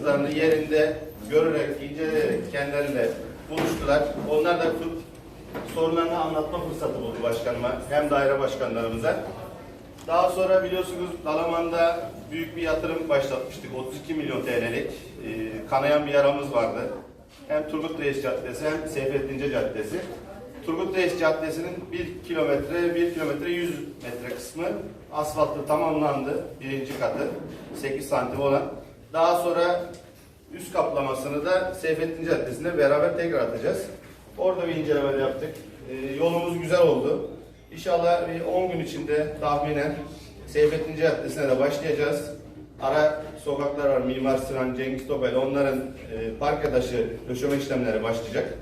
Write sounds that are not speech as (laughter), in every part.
sıkıntılarını yerinde görerek, inceleyerek kendileriyle buluştular. Onlar da tut- sorunlarını anlatma fırsatı buldu başkanıma, hem daire başkanlarımıza. Daha sonra biliyorsunuz Dalaman'da büyük bir yatırım başlatmıştık. 32 milyon TL'lik. Ee, kanayan bir yaramız vardı. Hem Turgut Reis Caddesi hem Seyfettin İnce Caddesi. Turgut Reis Caddesi'nin 1 kilometre, 1 kilometre 100 metre kısmı asfaltı tamamlandı. Birinci katı 8 santim olan. Daha sonra üst kaplamasını da Seyfettin Caddesi'nde beraber tekrar atacağız. Orada bir inceleme yaptık. Ee, yolumuz güzel oldu. İnşallah bir 10 gün içinde tahminen Seyfettin Caddesi'ne de başlayacağız. Ara sokaklar var. Mimar Sinan, Cengiz Topel. Onların e, park taşı döşeme işlemleri başlayacak.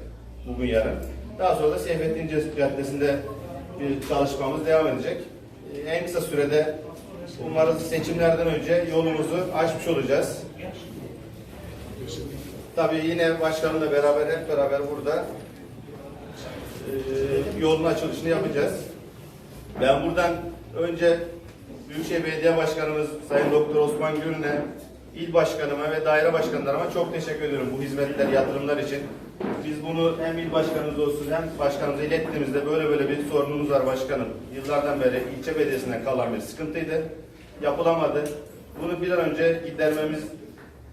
Bugün yarın. Daha sonra da Seyfettin Caddesi'nde bir çalışmamız devam edecek. E, en kısa sürede umarız seçimlerden önce yolumuzu açmış olacağız. Tabii yine başkanımla beraber hep beraber burada e, yolun açılışını yapacağız. Ben buradan önce Büyükşehir Belediye Başkanımız Sayın Doktor Osman Gürün'e, il başkanıma ve daire başkanlarıma çok teşekkür ediyorum bu hizmetler, yatırımlar için. Biz bunu hem il başkanımız olsun hem başkanımıza ilettiğimizde böyle böyle bir sorunumuz var başkanım. Yıllardan beri ilçe belediyesinden kalan bir sıkıntıydı. Yapılamadı. Bunu bir an önce gidermemiz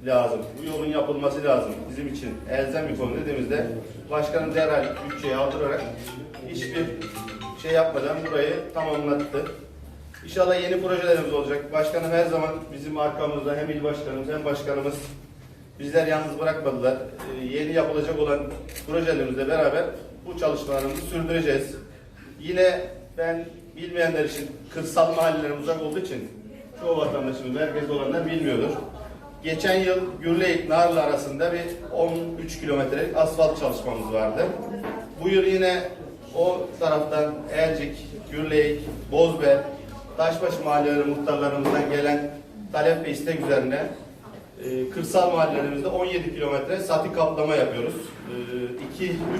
lazım. Bu yolun yapılması lazım. Bizim için elzem bir konu dediğimizde başkanım derhal bütçeyi aldırarak hiçbir şey yapmadan burayı tamamlattı. İnşallah yeni projelerimiz olacak. Başkanım her zaman bizim arkamızda hem il başkanımız hem başkanımız bizler yalnız bırakmadılar. Ee, yeni yapılacak olan projelerimizle beraber bu çalışmalarımızı sürdüreceğiz. Yine ben bilmeyenler için kırsal mahallelerim uzak olduğu için çoğu vatandaşımız merkezde olanlar bilmiyordur. Geçen yıl Gürleyik Narlı arasında bir 13 kilometrelik asfalt çalışmamız vardı. Bu yıl yine o taraftan Elcik, Gürleyik, Bozber, Taşbaşı mahalleleri muhtarlarımızdan gelen talep ve istek üzerine e, kırsal mahallelerimizde 17 kilometre sati kaplama yapıyoruz.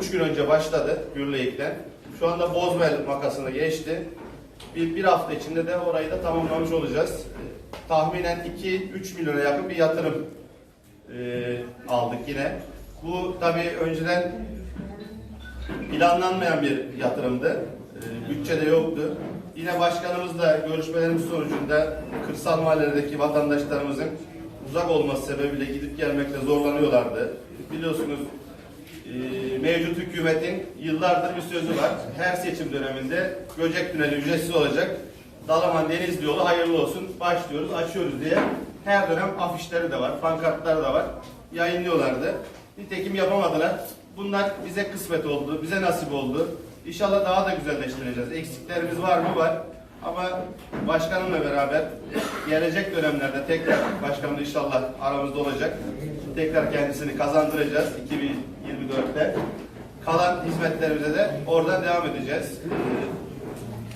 2-3 gün önce başladı Gürleyik'ten. Şu anda Bozbel makasına geçti. Bir, bir hafta içinde de orayı da tamamlamış olacağız. Tahminen 2-3 milyona yakın bir yatırım e, aldık yine. Bu tabii önceden planlanmayan bir yatırımdı. E, bütçede yoktu. Yine başkanımızla görüşmelerimiz sonucunda kırsal mahallelerdeki vatandaşlarımızın uzak olması sebebiyle gidip gelmekte zorlanıyorlardı. Biliyorsunuz mevcut hükümetin yıllardır bir sözü var. Her seçim döneminde Göcek Tüneli ücretsiz olacak. Dalaman Denizli yolu hayırlı olsun. Başlıyoruz, açıyoruz diye. Her dönem afişleri de var, pankartları da var. Yayınlıyorlardı. Nitekim yapamadılar. Bunlar bize kısmet oldu, bize nasip oldu. İnşallah daha da güzelleştireceğiz. Eksiklerimiz var mı? Var. Ama başkanımla beraber gelecek dönemlerde tekrar başkanım inşallah aramızda olacak. Tekrar kendisini kazandıracağız 2024'te. Kalan hizmetlerimize de oradan devam edeceğiz.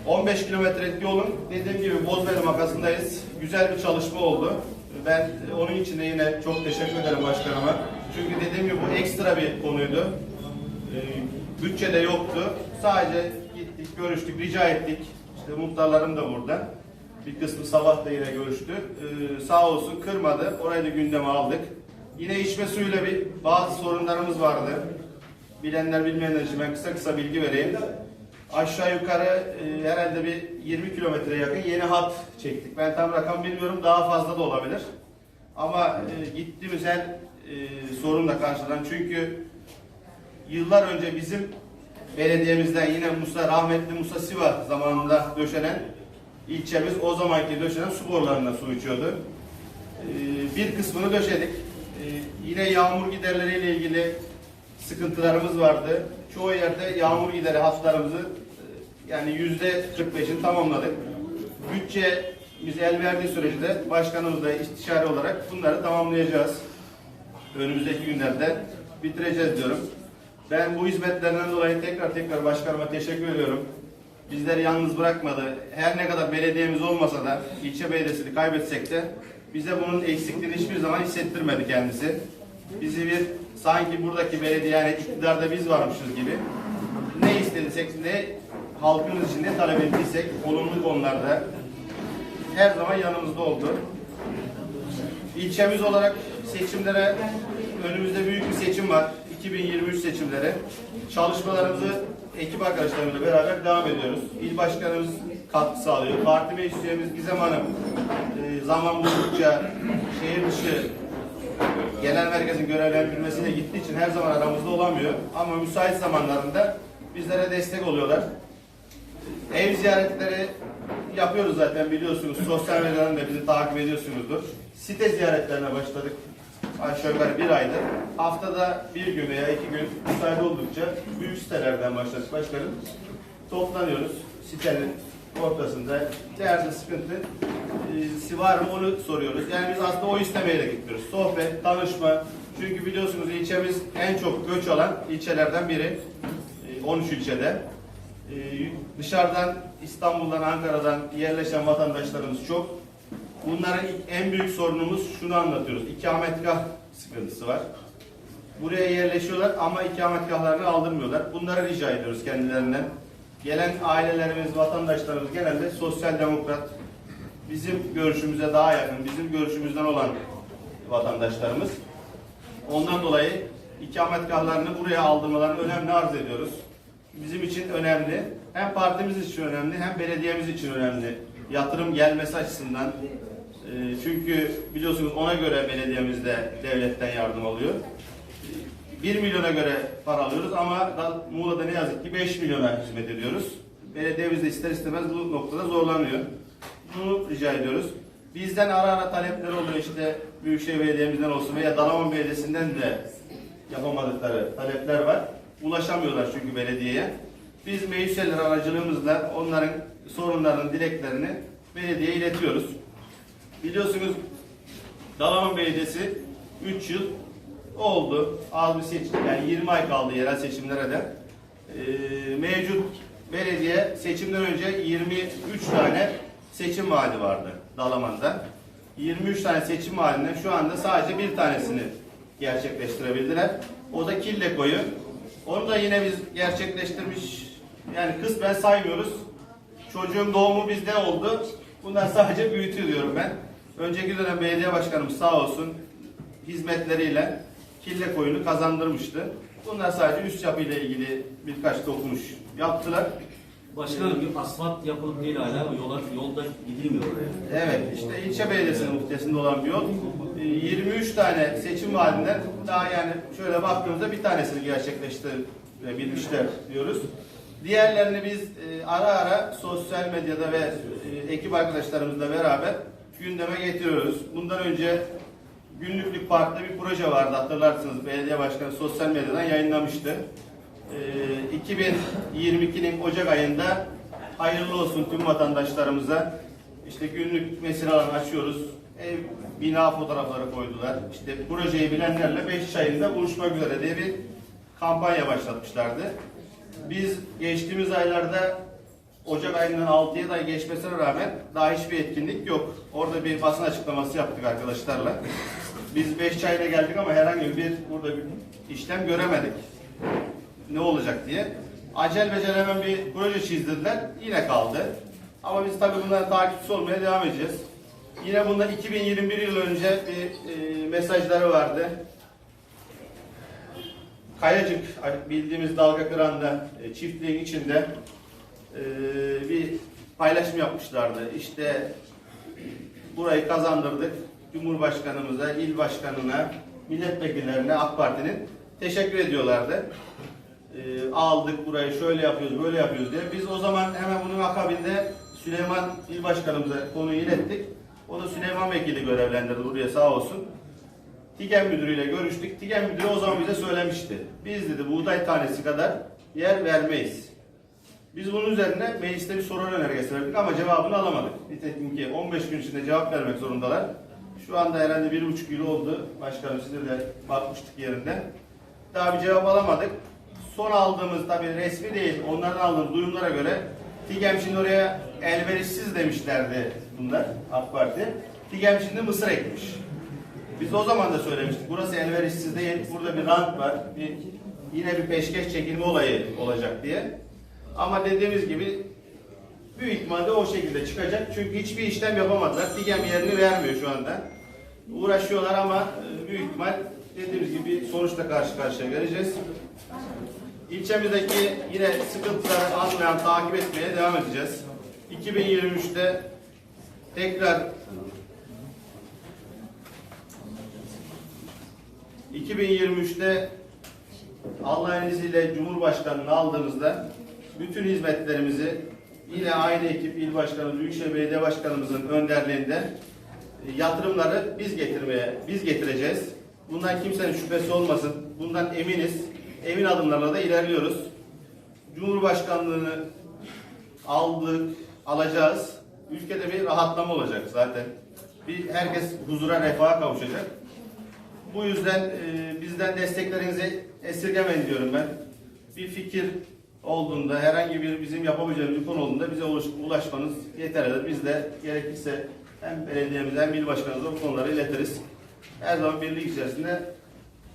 15 kilometrelik yolun dediğim gibi Bozbeli makasındayız. Güzel bir çalışma oldu. Ben onun için de yine çok teşekkür ederim başkanıma. Çünkü dediğim gibi bu ekstra bir konuydu. Ee, bütçede yoktu. Sadece gittik, görüştük, rica ettik. İşte muhtarlarım da burada. Bir kısmı sabah da yine görüştü. Ee, sağ olsun kırmadı. Orayı da gündeme aldık. Yine içme suyuyla bir bazı sorunlarımız vardı. Bilenler bilmeyenler için ben kısa kısa bilgi vereyim. Aşağı yukarı e, herhalde bir 20 kilometre yakın yeni hat çektik. Ben tam rakam bilmiyorum daha fazla da olabilir. Ama e, gittiğimiz her e, sorunla karşılanan çünkü yıllar önce bizim belediyemizden yine Musa rahmetli Musa Siva zamanında döşenen ilçemiz o zamanki döşenen su borularına su içiyordu. Ee, bir kısmını döşedik. Ee, yine yağmur giderleriyle ilgili sıkıntılarımız vardı. Çoğu yerde yağmur gideri hatlarımızı e, yani yüzde 45'ini tamamladık. Bütçemiz el verdiği sürece de başkanımızla istişare olarak bunları tamamlayacağız önümüzdeki günlerde bitireceğiz diyorum. Ben bu hizmetlerden dolayı tekrar tekrar başkanıma teşekkür ediyorum. Bizleri yalnız bırakmadı. Her ne kadar belediyemiz olmasa da ilçe belediyesini kaybetsek de bize bunun eksikliğini hiçbir zaman hissettirmedi kendisi. Bizi bir sanki buradaki belediye yani iktidarda biz varmışız gibi ne istediysek ne halkımız için ne talep ettiysek olumlu konularda her zaman yanımızda oldu. İlçemiz olarak seçimlere önümüzde büyük bir seçim var. 2023 seçimleri. Çalışmalarımızı ekip arkadaşlarımızla beraber devam ediyoruz. İl başkanımız katkı sağlıyor. Parti meclis üyemiz Gizem Hanım e, zaman buldukça şehir dışı genel merkezin görevlendirilmesiyle gittiği için her zaman aramızda olamıyor. Ama müsait zamanlarında bizlere destek oluyorlar. Ev ziyaretleri yapıyoruz zaten biliyorsunuz. Sosyal medyadan da bizi takip ediyorsunuzdur. Site ziyaretlerine başladık. Aşağı yukarı bir aydır. Haftada bir gün veya iki gün müsait oldukça büyük sitelerden başladık başkanım. Toplanıyoruz. Sitenin ortasında derdi sıkıntı e, var mı onu soruyoruz. Yani biz aslında o istemeye de gitmiyoruz. Sohbet, tanışma. Çünkü biliyorsunuz ilçemiz en çok göç alan ilçelerden biri. E, 13 ilçede. Ee, dışarıdan İstanbul'dan, Ankara'dan yerleşen vatandaşlarımız çok. Bunların en büyük sorunumuz şunu anlatıyoruz. İkametgah sıkıntısı var. Buraya yerleşiyorlar ama ikametgahlarını aldırmıyorlar. Bunları rica ediyoruz kendilerinden. Gelen ailelerimiz, vatandaşlarımız genelde sosyal demokrat, bizim görüşümüze daha yakın, bizim görüşümüzden olan vatandaşlarımız. Ondan dolayı ikametgahlarını buraya aldırmalarını önemli arz ediyoruz. Bizim için önemli. Hem partimiz için önemli hem belediyemiz için önemli. Yatırım gelmesi açısından. E, Çünkü biliyorsunuz ona göre belediyemizde devletten yardım alıyor. 1 milyona göre para alıyoruz ama da- Muğla'da ne yazık ki 5 milyona hizmet ediyoruz. Belediyemiz de ister istemez bu noktada zorlanıyor. Bunu rica ediyoruz. Bizden ara ara talepler oluyor işte Büyükşehir Belediye'mizden olsun veya Dalaman Belediyesi'nden de yapamadıkları talepler var. Ulaşamıyorlar çünkü belediyeye. Biz meclisler aracılığımızla onların sorunlarını, dileklerini belediyeye iletiyoruz. Biliyorsunuz Dalaman Belediyesi 3 yıl oldu. Az bir seçim, yani 20 ay kaldı yerel seçimlere de. Ee, mevcut belediye seçimden önce 23 tane seçim vaadi vardı Dalaman'da. 23 tane seçim vaadinden şu anda sadece bir tanesini gerçekleştirebildiler. O da Kille Koyu. Onu da yine biz gerçekleştirmiş, yani kısmen saymıyoruz. Çocuğun doğumu bizde oldu. Bunlar sadece büyütüyor ben. Önceki dönem belediye başkanımız sağ olsun hizmetleriyle Kille Koyu'nu kazandırmıştı. Bunlar sadece üst yapıyla ilgili birkaç dokunuş yaptılar. Başkanım bir asfalt yapılıp değil hala yola, yolda gidilmiyor oraya. Evet, işte ilçe belediyesinin muhtesinde olan bir yol. Ee, 23 tane seçim vaadinden daha yani şöyle baktığımızda bir tanesini gerçekleştirebilmişler diyoruz. Diğerlerini biz e, ara ara sosyal medyada ve e, ekip arkadaşlarımızla beraber gündeme getiriyoruz. Bundan önce Günlüklük Park'ta bir proje vardı hatırlarsınız. Belediye Başkanı sosyal medyadan yayınlamıştı. Ee, 2022'nin Ocak ayında hayırlı olsun tüm vatandaşlarımıza. İşte günlük mesire alanı açıyoruz. Ev, bina fotoğrafları koydular. İşte projeyi bilenlerle 5 ayında buluşmak üzere diye bir kampanya başlatmışlardı. Biz geçtiğimiz aylarda Ocak ayından 6'ya da geçmesine rağmen daha hiçbir etkinlik yok. Orada bir basın açıklaması yaptık arkadaşlarla. Biz 5 çayla geldik ama herhangi bir burada bir işlem göremedik. Ne olacak diye. Acel becel hemen bir proje çizdirdiler. Yine kaldı. Ama biz tabii bunların takipçisi olmaya devam edeceğiz. Yine bundan 2021 yıl önce bir e, mesajları vardı. Kayacık bildiğimiz dalga kıranda e, çiftliğin içinde e, bir paylaşım yapmışlardı. İşte burayı kazandırdık. Cumhurbaşkanımıza, il başkanına, milletvekillerine AK Parti'nin teşekkür ediyorlardı. E, aldık burayı şöyle yapıyoruz, böyle yapıyoruz diye. Biz o zaman hemen bunun akabinde Süleyman il başkanımıza konuyu ilettik. O da Süleyman Vekili görevlendirdi buraya sağ olsun. TİGEM müdürüyle görüştük. TİGEM müdürü o zaman bize söylemişti. Biz dedi buğday tanesi kadar yer vermeyiz. Biz bunun üzerine mecliste bir soru önergesi verdik ama cevabını alamadık. Nitekim ki 15 gün içinde cevap vermek zorundalar. Şu anda herhalde bir buçuk yıl oldu. Başkanım size de bakmıştık yerinde. Daha bir cevap alamadık. Son aldığımız tabii resmi değil, onlardan aldığımız duyumlara göre TİGEM şimdi oraya elverişsiz demişlerdi bunlar AK Parti. TİGEM şimdi mısır ekmiş. Biz o zaman da söylemiştik. Burası elverişsiz değil. Burada bir rant var. Bir, yine bir peşkeş çekilme olayı olacak diye. Ama dediğimiz gibi Büyük ihtimalle o şekilde çıkacak. Çünkü hiçbir işlem yapamadılar. TİGEM yerini vermiyor şu anda. Uğraşıyorlar ama e, büyük ihtimal dediğimiz gibi sonuçla karşı karşıya geleceğiz. İlçemizdeki yine sıkıntıları anlayan, takip etmeye devam edeceğiz. 2023'te tekrar 2023'te Allah'ın izniyle Cumhurbaşkanı'nı aldığımızda bütün hizmetlerimizi yine aynı ekip il başkanı, Büyükşehir Belediye Başkanımızın önderliğinde e, yatırımları biz getirmeye, biz getireceğiz. Bundan kimsenin şüphesi olmasın. Bundan eminiz. Emin adımlarla da ilerliyoruz. Cumhurbaşkanlığını aldık, alacağız. Ülkede bir rahatlama olacak zaten. Bir herkes huzura, refaha kavuşacak. Bu yüzden e, bizden desteklerinizi esirgemeyin diyorum ben. Bir fikir olduğunda, herhangi bir bizim yapabileceğimiz bir konu olduğunda bize ulaş- ulaşmanız yeterlidir. Biz de gerekirse hem belediyemize hem il başkanımıza bu konuları iletiriz. Her zaman birlik içerisinde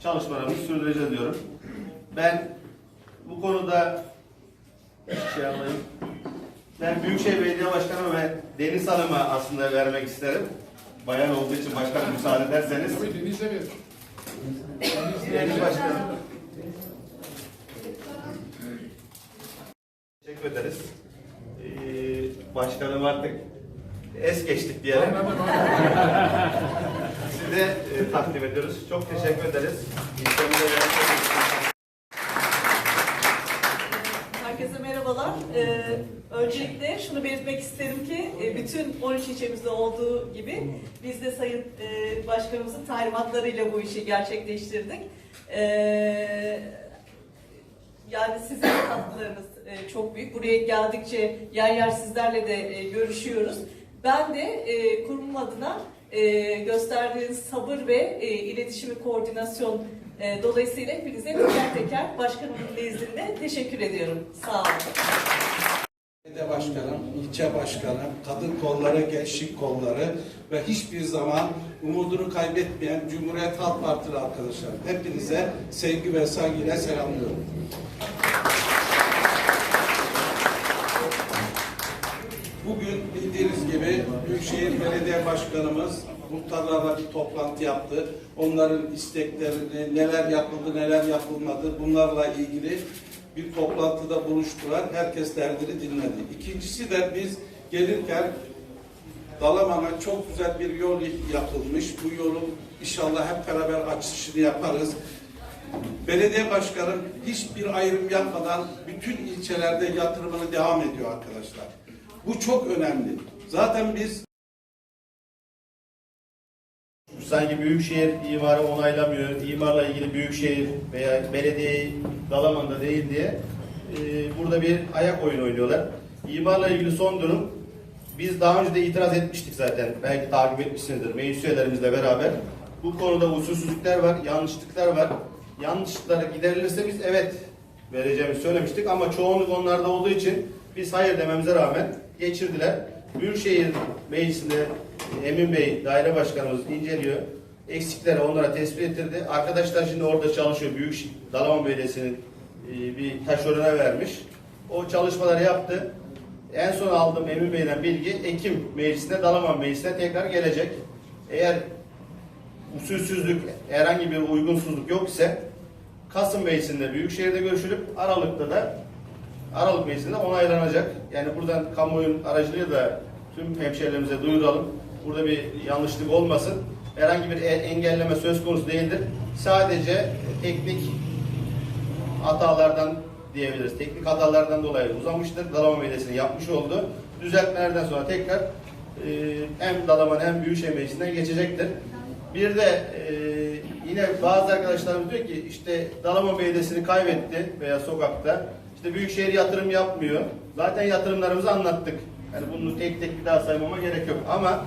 çalışmalarımızı sürdüreceğiz diyorum. Ben bu konuda şey alayım. Ben Büyükşehir Belediye Başkanı ve Deniz Hanım'a aslında vermek isterim. Bayan olduğu için başkanım müsaade ederseniz. Tabii Deniz'e ver. Deniz Başkanım. Teşekkür ederiz. Ee, başkanım artık es geçtik diyelim. (laughs) Size e, takdim ediyoruz. Çok teşekkür ederiz. Herkese merhabalar. Ee, öncelikle şunu belirtmek isterim ki e, bütün 13 ilçemizde olduğu gibi biz de Sayın e, Başkanımızın talimatlarıyla bu işi gerçekleştirdik. Ee, yani sizin katkılarınız e, çok büyük. Buraya geldikçe yer yer sizlerle de e, görüşüyoruz. Ben de e, kurum adına e, gösterdiğiniz sabır ve e, iletişim ve koordinasyon dolayısıyla hepinize teker teker başkanımın nezdinde teşekkür ediyorum. Sağ olun. Belediye başkanım, ilçe başkanım, kadın kolları, gençlik kolları ve hiçbir zaman umudunu kaybetmeyen Cumhuriyet Halk Partili arkadaşlar. Hepinize sevgi ve saygıyla selamlıyorum. Bugün bildiğiniz gibi Büyükşehir Belediye Başkanımız muhtarlarla bir toplantı yaptı. Onların isteklerini, neler yapıldı, neler yapılmadı bunlarla ilgili bir toplantıda buluştular. Herkes derdini dinledi. İkincisi de biz gelirken Dalaman'a çok güzel bir yol yapılmış. Bu yolun inşallah hep beraber açılışını yaparız. Belediye başkanım hiçbir ayrım yapmadan bütün ilçelerde yatırımını devam ediyor arkadaşlar. Bu çok önemli. Zaten biz sanki büyükşehir imarı onaylamıyor, imarla ilgili büyükşehir veya belediye Dalaman'da değil diye e, burada bir ayak oyunu oynuyorlar. İmarla ilgili son durum biz daha önce de itiraz etmiştik zaten. Belki takip etmişsinizdir meclis üyelerimizle beraber. Bu konuda usulsüzlükler var, yanlışlıklar var. Yanlışlıklar giderilirse biz evet vereceğimizi söylemiştik ama çoğunluk onlarda olduğu için biz hayır dememize rağmen geçirdiler. Büyükşehir Meclisi'nde Emin Bey, daire başkanımız inceliyor. Eksikleri onlara tespit ettirdi. Arkadaşlar şimdi orada çalışıyor. Büyük Dalaman Belediyesi'nin e, bir taşerona vermiş. O çalışmaları yaptı. En son aldığım Emin Bey'den bilgi Ekim Meclisi'ne, Dalaman Meclisi'ne tekrar gelecek. Eğer usulsüzlük, herhangi bir uygunsuzluk yok ise Kasım Meclisi'nde Büyükşehir'de görüşülüp Aralık'ta da Aralık Meclisi'nde onaylanacak. Yani buradan kamuoyunun aracılığıyla da tüm hemşehrilerimize duyuralım. Burada bir yanlışlık olmasın. Herhangi bir e- engelleme söz konusu değildir. Sadece teknik hatalardan diyebiliriz. Teknik hatalardan dolayı uzamıştır. Dalaman Belediyesi'nin yapmış olduğu düzeltmelerden sonra tekrar e, hem Dalaman hem Büyükşehir Meclisi'nden geçecektir. Bir de e, yine bazı arkadaşlarımız diyor ki işte Dalaman Belediyesi'ni kaybetti veya sokakta. İşte Büyükşehir yatırım yapmıyor. Zaten yatırımlarımızı anlattık. Yani bunu tek tek bir daha saymama gerek yok. Ama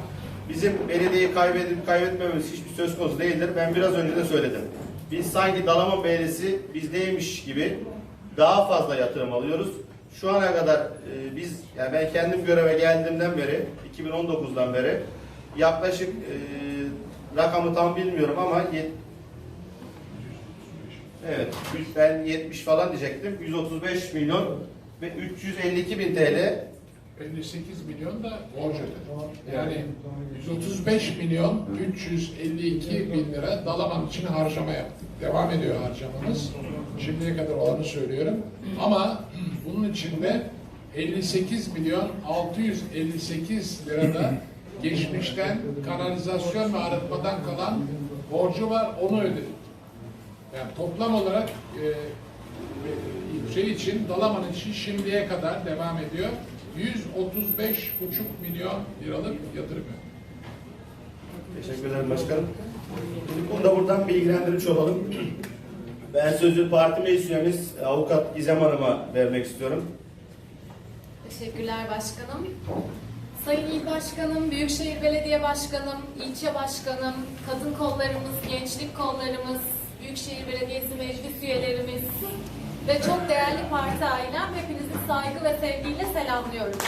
bizim belediyeyi kaybedip kaybetmememiz hiçbir söz konusu değildir. Ben biraz önce de söyledim. Biz sanki Dalaman Belediyesi bizdeymiş gibi daha fazla yatırım alıyoruz. Şu ana kadar e, biz, yani ben kendim göreve geldiğimden beri, 2019'dan beri yaklaşık e, rakamı tam bilmiyorum ama Evet, ben 70 falan diyecektim. 135 milyon ve 352 bin TL 58 milyon da borç ödedi. Yani 135 milyon 352 bin lira Dalaman için harcama yaptık. Devam ediyor harcamamız. Şimdiye kadar olanı söylüyorum. Ama bunun içinde 58 milyon 658 lirada geçmişten kanalizasyon ve arıtmadan kalan borcu var onu ödedik. Yani toplam olarak e, e, şey için, Dalaman için şimdiye kadar devam ediyor. 135,5 milyon liralık yatırım. Teşekkür ederim başkanım. Bunu da buradan bilgilendirmiş olalım. Ben sözü parti meclis üyemiz avukat Gizem Hanım'a vermek istiyorum. Teşekkürler başkanım. Sayın İl Başkanım, Büyükşehir Belediye Başkanım, ilçe başkanım, kadın kollarımız, gençlik kollarımız, Büyükşehir Belediyesi meclis üyelerimiz ve çok değerli parti ailem hepinizi saygı ve sevgiyle selamlıyorum.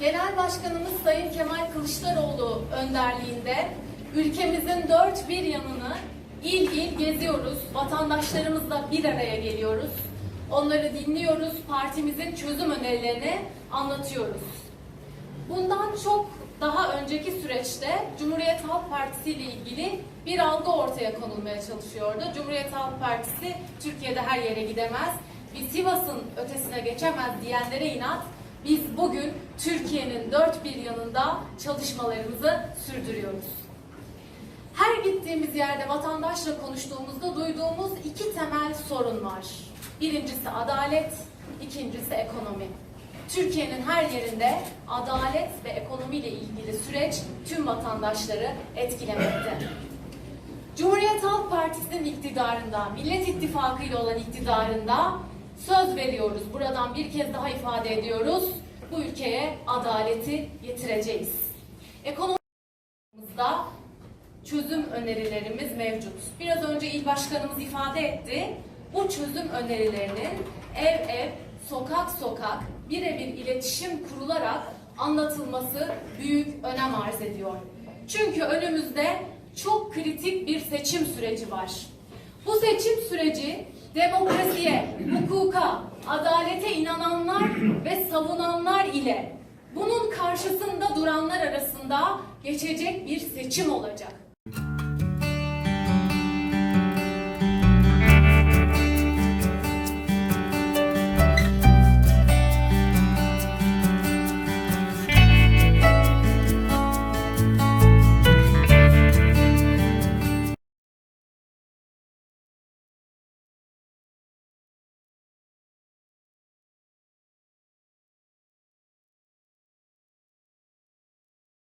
Genel Başkanımız Sayın Kemal Kılıçdaroğlu önderliğinde ülkemizin dört bir yanını il il geziyoruz. Vatandaşlarımızla bir araya geliyoruz. Onları dinliyoruz. Partimizin çözüm önerilerini anlatıyoruz. Bundan çok daha önceki süreçte Cumhuriyet Halk Partisi ile ilgili bir algı ortaya konulmaya çalışıyordu. Cumhuriyet Halk Partisi Türkiye'de her yere gidemez, biz Sivas'ın ötesine geçemez diyenlere inat biz bugün Türkiye'nin dört bir yanında çalışmalarımızı sürdürüyoruz. Her gittiğimiz yerde vatandaşla konuştuğumuzda duyduğumuz iki temel sorun var. Birincisi adalet, ikincisi ekonomi. Türkiye'nin her yerinde adalet ve ekonomiyle ilgili süreç tüm vatandaşları etkilemekte. Cumhuriyet Halk Partisi'nin iktidarında, Millet İttifakı ile olan iktidarında söz veriyoruz. Buradan bir kez daha ifade ediyoruz. Bu ülkeye adaleti getireceğiz. Ekonomimizde çözüm önerilerimiz mevcut. Biraz önce il başkanımız ifade etti. Bu çözüm önerilerinin ev ev, sokak sokak birebir iletişim kurularak anlatılması büyük önem arz ediyor. Çünkü önümüzde çok kritik bir seçim süreci var. Bu seçim süreci demokrasiye, hukuka, adalete inananlar ve savunanlar ile bunun karşısında duranlar arasında geçecek bir seçim olacak.